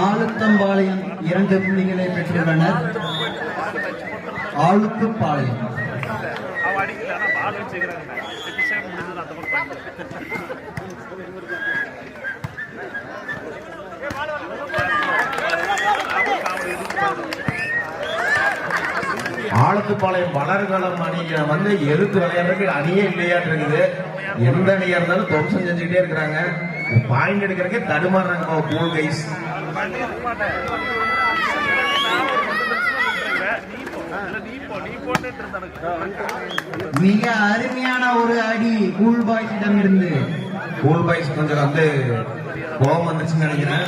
ஆளுத்தம்பாளையம் இரண்டு புள்ளிகளை பெற்றுள்ளனர். ஆளுத்துப்பாளையம். அடிக்கல வச்சுக்கிறாங்க முடிஞ்சது அந்த ஆலத்துப்பாளையம் வளர்கலம் அணியை வந்து எதிர்த்து விளையாடுறதுக்கு அணியே இல்லையாட்டு இருக்குது. எந்த அணியா இருந்தாலும் துவம்சம் செஞ்சுக்கிட்டே இருக்கிறாங்க. பாயிண்ட் எடுக்கிறதுக்கே தடுமாறுறாங்க கூல் கைஸ் நீ போ நீ போட்டுட்டு இருந்தானுங்க மிக அருமையான ஒரு அடி கூல் பாய்ஸிடம் இருந்து. கூல் பாய்ஸ் கொஞ்சம் வந்து கோபம் வந்துச்சுன்னு நினைக்கிறேன்.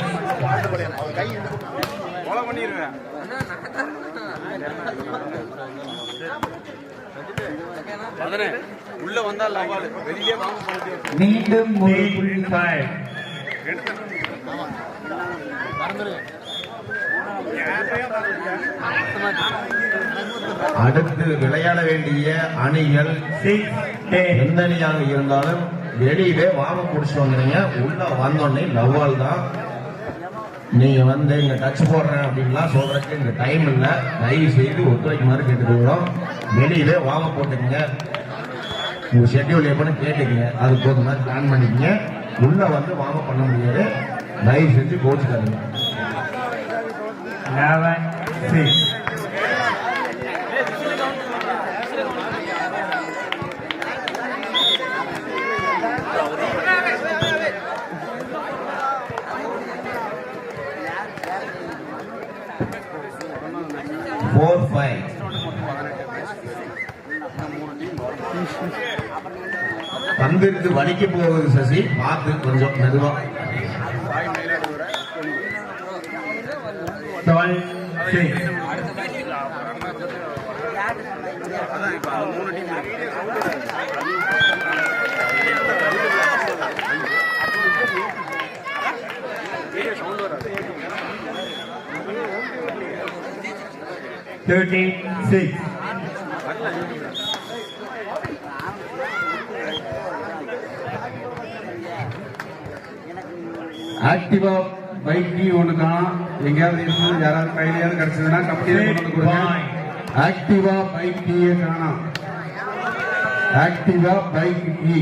உள்ள வந்தா லவால் வெளியே வாங்க போறது மீண்டும் ஒரு புள்ளி அடுத்து விளையாட வேண்டிய அணிகள் எந்த அணியாக இருந்தாலும் வெளியவே வாம புடிச்சு வந்துடுங்க உள்ள வந்தோடனே லவ்வால் தான். நீங்க வந்து இங்க டச் போடுறேன் அப்படின்லாம் சொல்றதுக்கு இங்க டைம் இல்ல. தயவு செய்து ஒத்துழைக்குமாறு கேட்டுக்கிறோம் வெளியவே வாம போட்டுக்கங்க. உங்க ஷெட்யூல் எப்படின்னு கேட்டுக்கங்க. அதுக்கு தகுந்த மாதிரி பிளான் பண்ணிக்கங்க. உள்ள வந்து வாம பண்ண முடியாது. தயவு செஞ்சு கோச்சுக்காதீங்க. ஃபோர் அங்கிருந்து வலிக்கு போகுது சசி. பார்த்து கொஞ்சம் மெதுவா. தேர்ட்டி சிக்ஸ் அந்த மூணு டீம் ஆக்டிவா பைக் டீ ஒன்று காணும். எங்கேயாவது இருக்குது யாராவது கையிலையாவது கிடைச்சதுன்னா கம்பெனியில் கொண்டு கொடுங்க. ஆக்டிவா பைக் டீயை காணும். Activa bike T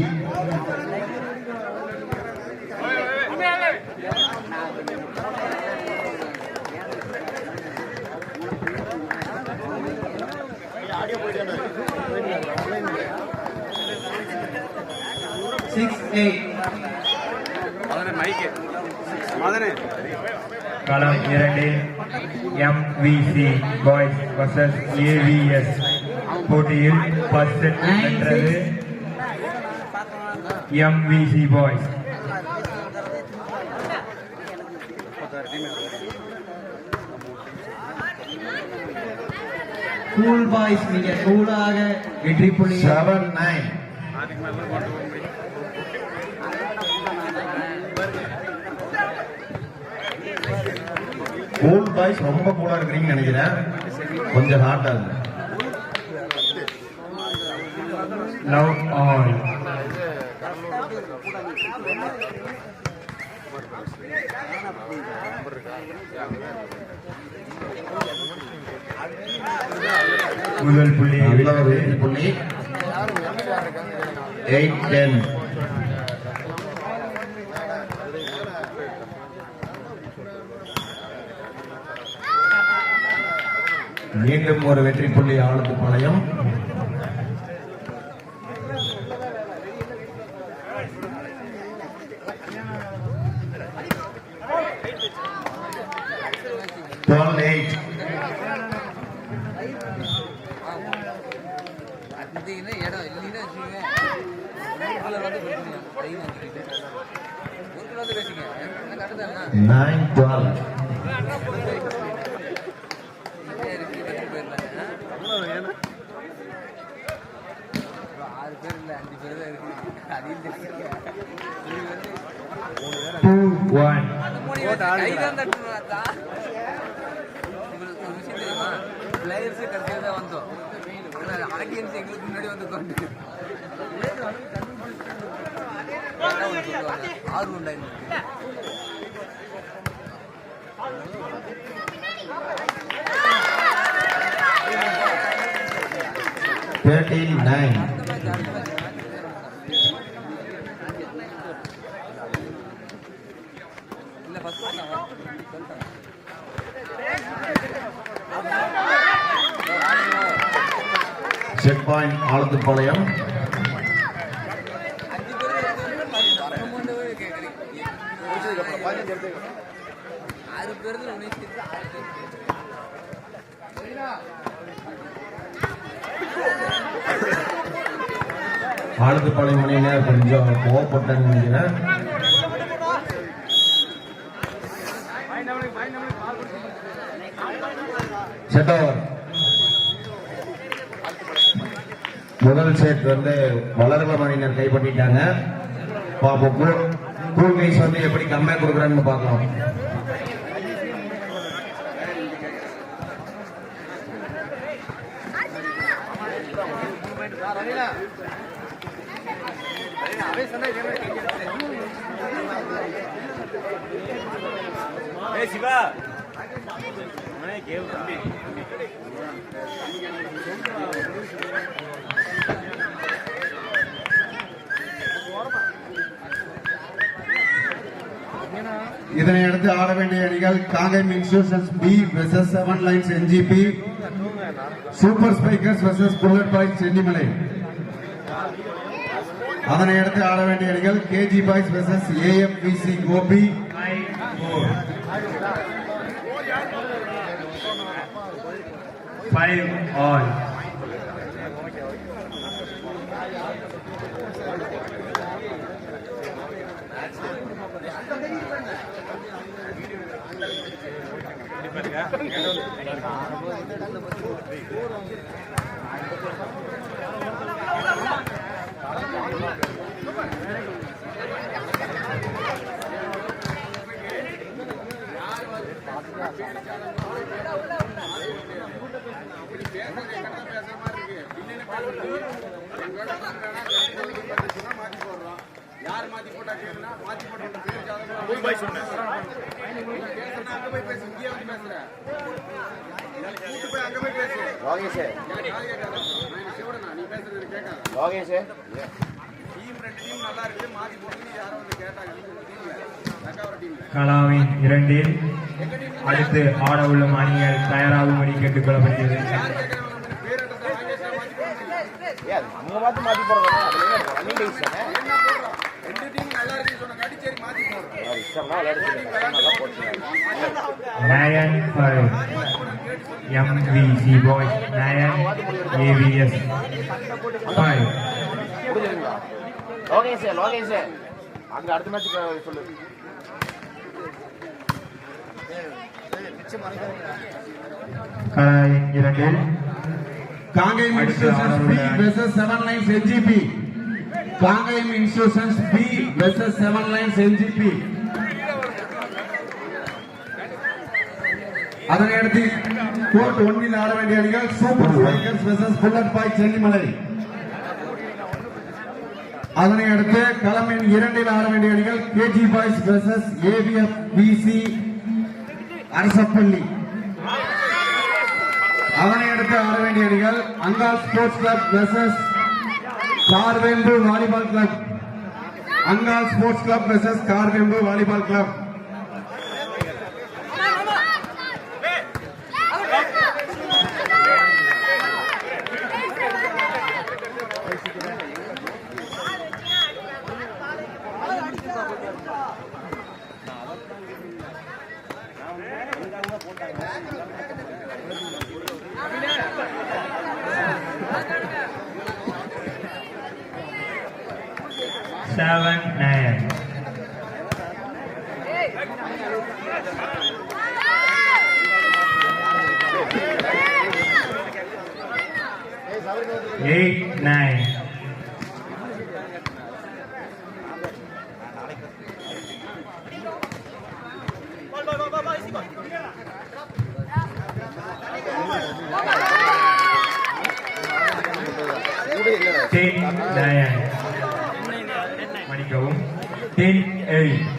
six eight மைக்கு களம் இரண்டு எம்விசி பாய்ஸ் வர்சஸ் ஏவிஎஸ் போட்டியில் செட் வென்றது எம்விசி பாய்ஸ் கூல் பாய்ஸ் மிக கூலாக வெற்றி புள்ளி. செவன் நைன் ஸ்கூல் பாய்ஸ் ரொம்ப கூலா இருக்கிறீங்கன்னு நினைக்கிறேன். கொஞ்சம் ஹார்டா இருக்கு லவ் ஆல் முதல் புள்ளி புள்ளி. எயிட் டென் மீண்டும் ஒரு வெற்றி புள்ளி ஆளுக்கு பாளையம் டுவெல் எயிட் இருந்தீங்கன்னா இடம் இல்லைன்னா வச்சுக்கோங்க ஊருக்குள்ள வந்து பேசுங்க ட்ரெயின் வந்துக்கிட்டு ஊருக்குள்ள வந்து பேசுங்க என்ன கரெக்டு நைன் டுவெல் இருக்கு கட்டி போயிடலாங்க ஆறு பேர் இல்லை அஞ்சு பேர் தான் இருக்கு அதையும் தெரிஞ்சுக்க இது வந்து Two one. அந்த மூணு கைதான் தட்டணும் தான் உங்களுக்கு ஒரு விஷயம் தெரியுமா பிளேயர்ஸ் கடைசியில் தான் வந்தோம் செக் பாயிண்ட் ஆலத்துப்பாளையம். ஆலத்துப்பாளையம் அணியினர் கொஞ்சம் கோவப்பட்டேன்னு நினைக்கிறேன். செட் முதல் செட் வந்து வளர்வ மணியினர் கைப்பற்றிட்டாங்க. பார்ப்போம். கூல் கைஸ் வந்து எப்படி கம்மியாக கொடுக்குறாங்கன்னு பார்க்கலாம். சிவா. அவனே இதனையடுத்து இதனை அடுத்து ஆட வேண்டிய அணிகள் Kangeyam insurance B versus seven lions NGP super spikers versus bullet boys Chennimalai அதனை அடுத்து ஆட வேண்டிய அணிகள் KG boys versus AMPC Gobi Five all. Thank you. யார் மாத்தி போட்டா கேளுனா மாத்தி போட்டா போய் பாய் சொன்னேன். அங்க போய் பேசு இங்கே வந்து பேசுற கூட்டு போய் அங்க போய் பேசு லோகேஷ் எனக்கு காது கேட்காது. நான் சிவடனா நீ பேசுறது கேட்காது? லோகேஷ் டீம் ரெண்டு டீம் நல்லா இருக்கு. மாத்தி போட்டு யாரோ வந்து கேட்டாங்க நீங்க உங்க டீம்ல. தக்காவர டீம்ல. கலாவின் இரண்டில் அடுத்து ஆட உள்ள அணிகள் தயாராகும்படி கேட்டுக்கொள்ளப்படுகிறது யார் கேட்கறவங்க வந்து பேர் அட்ரஸ் வாங்கி மாத்தி அங்க பார்த்து five MVC boys nine AVS five முடிஞ்சிருங்களா? Lokesh Lokesh அங்க அடுத்த மேட்ச் சொல்லு. கலாவின் இரண்டில் Kangeyam institutions B versus seven lions NGP Kangeyam institutions B versus seven lions NGP அதனை அடுத்து கோர்ட் ஒன்னில் ஆட வேண்டிய அணிகள் super spikers versus bullet boy Chennimalai. அதனை அடுத்து களமின் இரண்டில் ஆட வேண்டிய அணிகள் KG boys versus AVF PC Arasappalli. அவனை அடுத்து ஆட வேண்டிய அணிகள் Angal sports club versus Karvembu volleyball club. Anga sports club versus Karvembu volleyball club. 7 nè. Eight nine chín đây மன்னிக்கவும் டென் எயிட்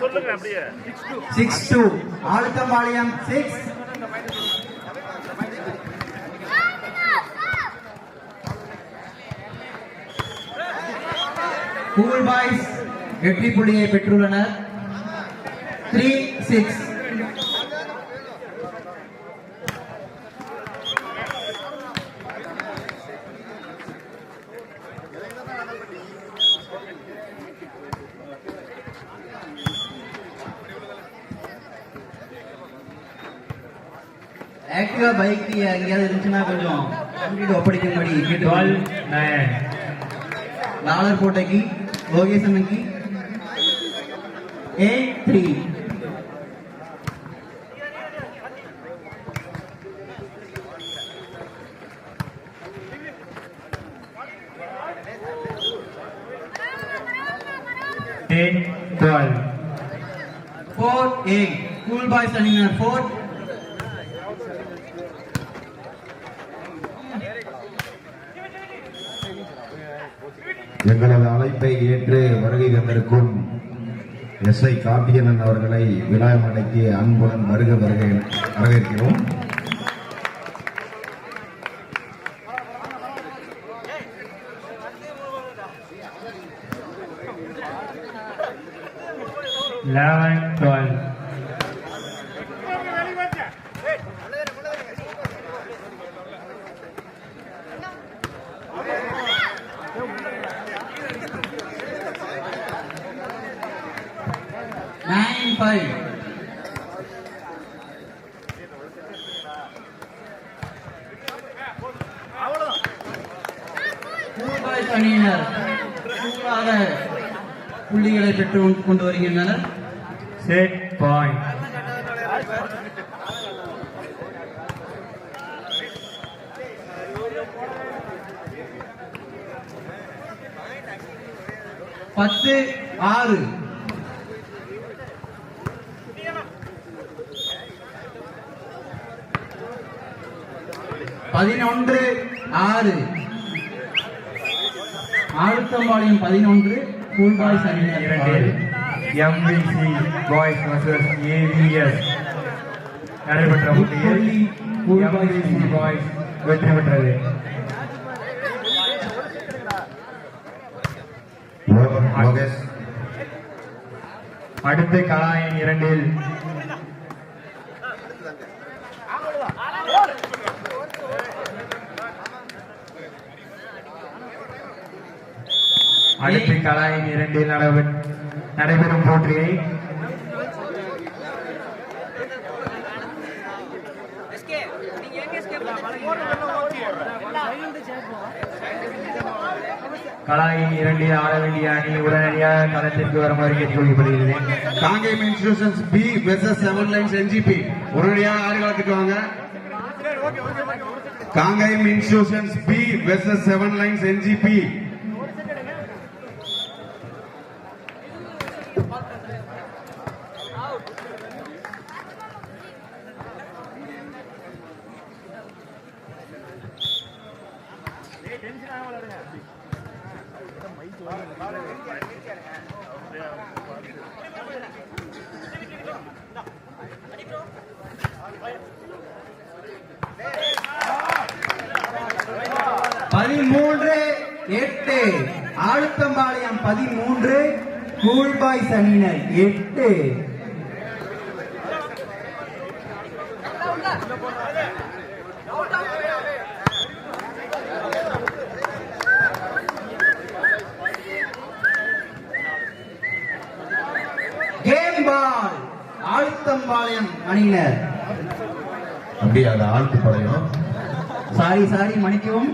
சொல்லுங்க அப்படியே six two Aluthampalayam six cool boys வெற்றி புள்ளியை பெற்றுள்ளனர். த்ரீ சிக்ஸ் ஆக்டிவா பைக் எங்கேயாவது இருந்துச்சுன்னா கொஞ்சம் கம்ப்ளீட் ஒப்படைக்கும்படி டுவெல் கேட்டு நயன் டாலர் கோட்டைக்கு லோகேசனுக்கு eight three boy standing at fourth. எங்களது அழைப்பை ஏற்று வருகை தந்திருக்கும் எஸ் ஐ காப்பியனன் அவர்களை விநாயகமலைக்கு அன்புடன் வருக வருகை வரவேற்கிறோம் Eleven, twelve. 25. கூட்டாய் அணியினர் கூடாத புள்ளிகளை பெற்று கொண்டு வருகின்றனர். செட் பாயிண்ட் பத்து ஆறு. பதினொன்று ஆறு. ஆளுத்தம்பாளையம் பதினொன்று கூல் பாய்ஸ் அணியினர் இரண்டு எம்பிசி பாய்ஸ் வர்சஸ் ஏவிஎஸ் நடைபெற்ற போட்டியில் எம்பிசி பாய்ஸ் வெற்றி பெற்றது. அடுத்து கலாயின் இரண்டில் அடுத்து கலாயின் இரண்டில் நடைபெ- நடைபெறும் போட்டியை. நீங்க எங்க எஸ்கேப் கலாயின் இரண்டில் ஆட வேண்டிய அணி உடனடியாக களத்திற்கு வருமாறு கேட்டுக்கொள்ளப்படுகிறது Kangeyam institutions B versus seven lines NGP உடனடியாக ஆடுகளத்துக்கு வாங்க. Kangeyam institutions B versus seven lines NGP பதிமூன்று எட்டு. ஆழுத்தம்பாளையம் பதிமூன்று கூழ்பாய் பாய்ஸ் எட்டு. ஆளுத்தம்பாளையம் அணியினர். அப்படியே படையும் சாரி சாரி மன்னிக்கவும்.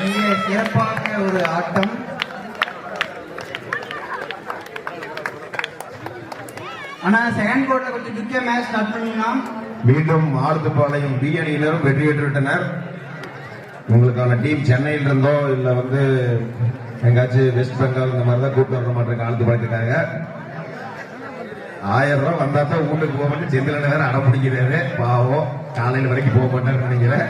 மிக சிறப்பாக ஒரு ஆட்டம். ஆனா செகண்ட் கோர்ட்ல கொஞ்சம் குயிக்கா மேட்ச் ஸ்டார்ட் பண்ணிடலாம். மீண்டும் ஆழ்த்துப்பாளையம் பி அணியினரும் வெற்றி பெற்று விட்டனர் உங்களுக்கான டீம் சென்னையில இருந்தோ இல்ல வந்து எங்காச்சும் வெஸ்ட் பெங்கால் இந்த மாதிரி தான் கூப்பிட்டு வர மாட்டேங்க ஆழ்த்துப்பாளையத்துக்காக ஆயிரம் ரூபாய் வந்தா தான் வீட்டுக்கு போக மாட்டேன் செந்தில வேற அடம் பிடிக்கிறாரு. பாவம் காலையில வரைக்கும் போக மாட்டேன்னு நினைக்கிறேன்.